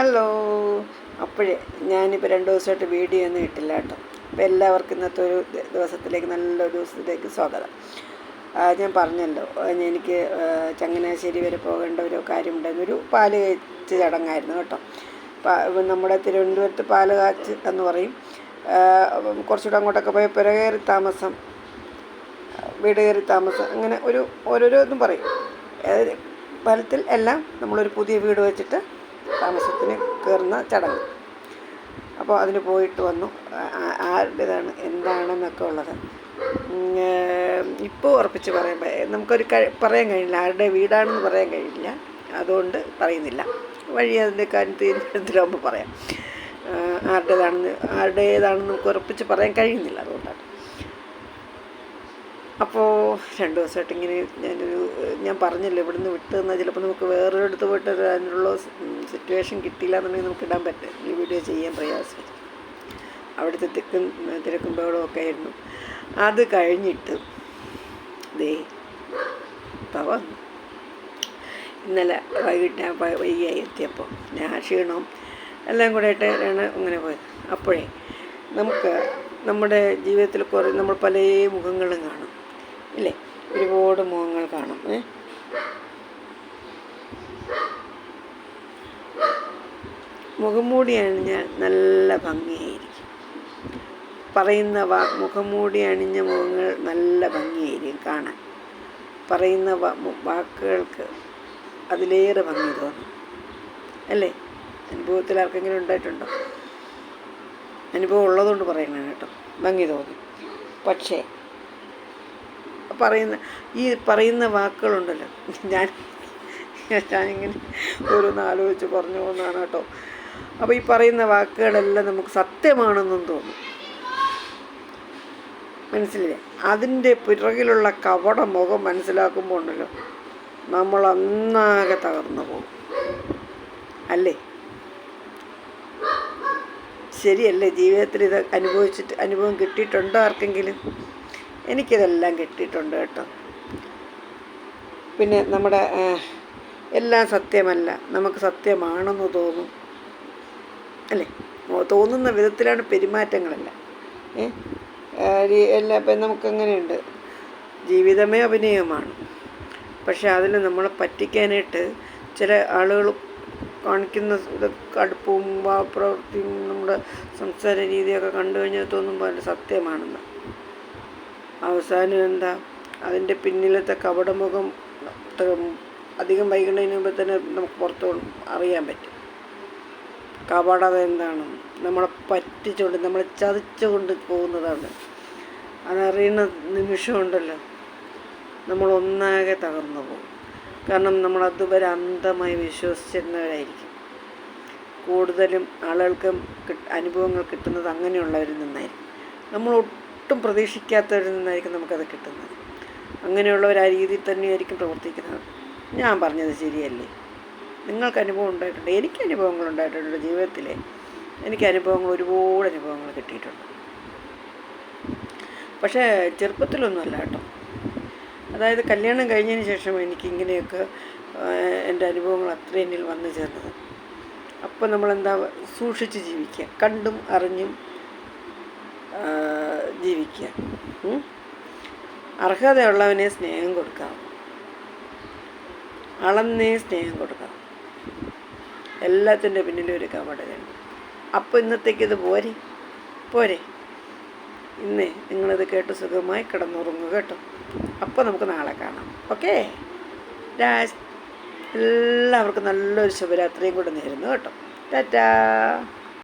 Hello. അപ്പോഴേ ഞാനിപ്പോൾ രണ്ട് ദിവസമായിട്ട് വീഡിയോ ഒന്നും ഇട്ടില്ല കേട്ടോ. അപ്പോൾ എല്ലാവർക്കും ഇന്നത്തെ ഒരു ദിവസത്തിലേക്ക് നല്ലൊരു ദിവസത്തിലേക്ക് സ്വാഗതം. ഞാൻ പറഞ്ഞല്ലോ എനിക്ക് ചങ്ങനാശ്ശേരി വരെ പോകേണ്ട ഒരു കാര്യമുണ്ടായിരുന്നു ഒരു പാൽ കാച്ച് ചടങ്ങായിരുന്നു കേട്ടോ. നമ്മുടെ തിരുവനന്തപുരത്ത് പാൽ കാച്ച് എന്ന് പറയും. കുറച്ചുകൂടെ അങ്ങോട്ടൊക്കെ പോയി പുരകയറി താമസം വീട് കയറി താമസം അങ്ങനെ ഒരു ഓരോരോ ഇതും പറയും. ഫലത്തിൽ എല്ലാം നമ്മളൊരു പുതിയ വീട് വെച്ചിട്ട് താമസത്തിന് കയറുന്ന ചടങ്ങ്. അപ്പോൾ അതിന് പോയിട്ട് വന്നു. ആരുടേതാണ് എന്താണെന്നൊക്കെ ഉള്ളത്. ഇപ്പോൾ ഉറപ്പിച്ച് പറയാൻ നമുക്കൊരു പറയാൻ കഴിയില്ല. ആരുടെ വീടാണെന്ന് പറയാൻ കഴിയില്ല. അതുകൊണ്ട് പറയുന്നില്ല. വഴി അതിന്റെ കാര്യം തീരുമാനത്തിലാകുമ്പോൾ പറയാം. ആരുടേതാണെന്ന് ആരുടേതാണെന്ന് നമുക്ക് ഉറപ്പിച്ച് പറയാൻ കഴിയുന്നില്ല അതുകൊണ്ടാണ്. അപ്പോൾ രണ്ട് ദിവസമായിട്ട് ഇങ്ങനെ ഞാനൊരു ഞാൻ പറഞ്ഞല്ലോ ഇവിടുന്ന് വിട്ട് തന്നാൽ ചിലപ്പോൾ നമുക്ക് വേറൊരിടത്ത് പോയിട്ട് അതിനുള്ള സിറ്റുവേഷൻ കിട്ടിയില്ല എന്നുണ്ടെങ്കിൽ നമുക്ക് ഇടാൻ പറ്റും ഈ വീഡിയോ ചെയ്യാൻ പ്രയാസം. അവിടുത്തെ തിക്കും തിരക്കും ബഹളവും ഒക്കെ ആയിരുന്നു. അത് കഴിഞ്ഞിട്ട് ദേ ഇപ്പം വന്നു. ഇന്നലെ വൈകിട്ട് ഞാൻ വൈകിയായി എത്തിയപ്പോൾ ഞാൻ ക്ഷീണവും എല്ലാം കൂടെ ആയിട്ടാണ് അങ്ങനെ പോയത്. അപ്പോഴേ നമുക്ക് നമ്മുടെ ജീവിതത്തിൽ കുറേ നമ്മൾ പല മുഖങ്ങളും കാണും. ഇല്ലേ? ഒരുപാട് മുഖങ്ങൾ കാണാം ഏ? മുഖംമൂടി നല്ല ഭംഗിയായിരിക്കും. പറയുന്ന വാ മുഖംമൂടി അണിഞ്ഞ മുഖങ്ങൾ നല്ല ഭംഗിയായിരിക്കും കാണാൻ. പറയുന്ന വാക്കുകൾക്ക് അതിലേറെ ഭംഗി തോന്നും. അല്ലേ? അനുഭവത്തിൽ ആർക്കെങ്കിലും ഉണ്ടായിട്ടുണ്ടോ? അനുഭവം ഉള്ളതുകൊണ്ട് പറയണം കേട്ടോ. ഭംഗി തോന്നും. പക്ഷേ പറയുന്ന ഈ പറയുന്ന വാക്കുകളുണ്ടല്ലോ. ഞാൻ ഞാനിങ്ങനെ ഓരോന്ന് ആലോചിച്ച് പറഞ്ഞു പോകുന്നതാണ് കേട്ടോ. അപ്പോൾ ഈ പറയുന്ന വാക്കുകളെല്ലാം നമുക്ക് സത്യമാണെന്നും തോന്നും. മനസ്സിലില്ലേ അതിന്റെ പിറകിലുള്ള കവട മുഖം മനസ്സിലാക്കുമ്പോൾ ഉണ്ടല്ലോ നമ്മൾ അന്നാകെ തകർന്നു പോകും. അല്ലേ? ശരിയല്ലേ? ജീവിതത്തിൽ ഇത് അനുഭവിച്ചിട്ട് അനുഭവം കിട്ടിയിട്ടുണ്ടോ ആർക്കെങ്കിലും? എനിക്കിതെല്ലാം കിട്ടിയിട്ടുണ്ട് കേട്ടോ. പിന്നെ നമ്മുടെ എല്ലാം സത്യമല്ല. നമുക്ക് സത്യമാണെന്ന് തോന്നും. അല്ലേ? തോന്നുന്ന വിധത്തിലാണ് പെരുമാറ്റങ്ങളെല്ലാം. ഏ ആ, രീ- എല്ലാ ഇപ്പം നമുക്കങ്ങനെയുണ്ട്. ജീവിതമേ അഭിനയമാണ്. പക്ഷെ അതിൽ നമ്മളെ പറ്റിക്കാനായിട്ട് ചില ആളുകൾ കാണിക്കുന്ന കടുപ്പവും പ്രവൃത്തിയും നമ്മുടെ സംസാര രീതിയൊക്കെ കണ്ടു കഴിഞ്ഞാൽ തോന്നുമ്പോൾ അത് സത്യമാണെന്ന്. അവസാനം എന്താ അതിന്റെ പിന്നിലത്തെ കപടമുഖം അധികം വൈകുന്നതിന് മുമ്പ് തന്നെ നമുക്ക് പുറത്ത് അറിയാൻ പറ്റും. കപടത എന്താണ് നമ്മളെ പറ്റിച്ചുകൊണ്ട് നമ്മളെ ചതിച്ചുകൊണ്ട് പോകുന്നതാണ്. അതറിയുന്ന നിമിഷമുണ്ടല്ലോ നമ്മൾ ഒന്നാകെ തകർന്നു പോകും. കാരണം നമ്മൾ അതുവരെ അന്ധമായി വിശ്വസിച്ചിരുന്നവരായിരിക്കും. കൂടുതലും ആളുകൾക്ക് അനുഭവങ്ങൾ കിട്ടുന്നത് അങ്ങനെയുള്ളവരിൽ നിന്നായിരിക്കും. നമ്മൾ ഒട്ടും പ്രതീക്ഷിക്കാത്തവരിൽ നിന്നായിരിക്കും നമുക്കത് കിട്ടുന്നത്. അങ്ങനെയുള്ളവർ ആ രീതിയിൽ തന്നെയായിരിക്കും പ്രവർത്തിക്കുന്നത്. ഞാൻ പറഞ്ഞത് ശരിയല്ലേ? നിങ്ങൾക്ക് അനുഭവം ഉണ്ടായിട്ടുണ്ട്. എനിക്ക് അനുഭവങ്ങൾ ഉണ്ടായിട്ടുണ്ട് ജീവിതത്തിലെ. എനിക്ക് അനുഭവങ്ങൾ ഒരുപാട് അനുഭവങ്ങൾ കിട്ടിയിട്ടുണ്ട്. പക്ഷേ ചെറുപ്പത്തിലൊന്നുമല്ല കേട്ടോ. അതായത് കല്യാണം കഴിഞ്ഞതിന് ശേഷം എനിക്ക് ഇങ്ങനെയൊക്കെ എന്റെ അനുഭവങ്ങൾ അത്രയും എന്നിൽ വന്നു ചേർന്നത്. അപ്പോൾ നമ്മളെന്താ സൂക്ഷിച്ച് ജീവിക്കുക. കണ്ടും അറിഞ്ഞും ജീവിക്കുക? അർഹതയുള്ളവനെ സ്നേഹം കൊടുക്കാം. അളന്നേ സ്നേഹം കൊടുക്കാം. എല്ലാത്തിന്റെ പിന്നിലും ഒരു കപടതയുണ്ട് അപ്പോൾ ഇന്നത്തേക്ക് ഇത് പോരെ? പോരെ. ഇന്നേ നിങ്ങളിത് കേട്ട് സുഖമായി കിടന്നുറങ്ങുക കേട്ടോ. അപ്പോൾ നമുക്ക് നാളെ കാണാം. ഓക്കേ? എല്ലാവർക്കും നല്ലൊരു ശുഭരാത്രിയും കൂടെ നേരുന്നു കേട്ടോ. ടാറ്റാ.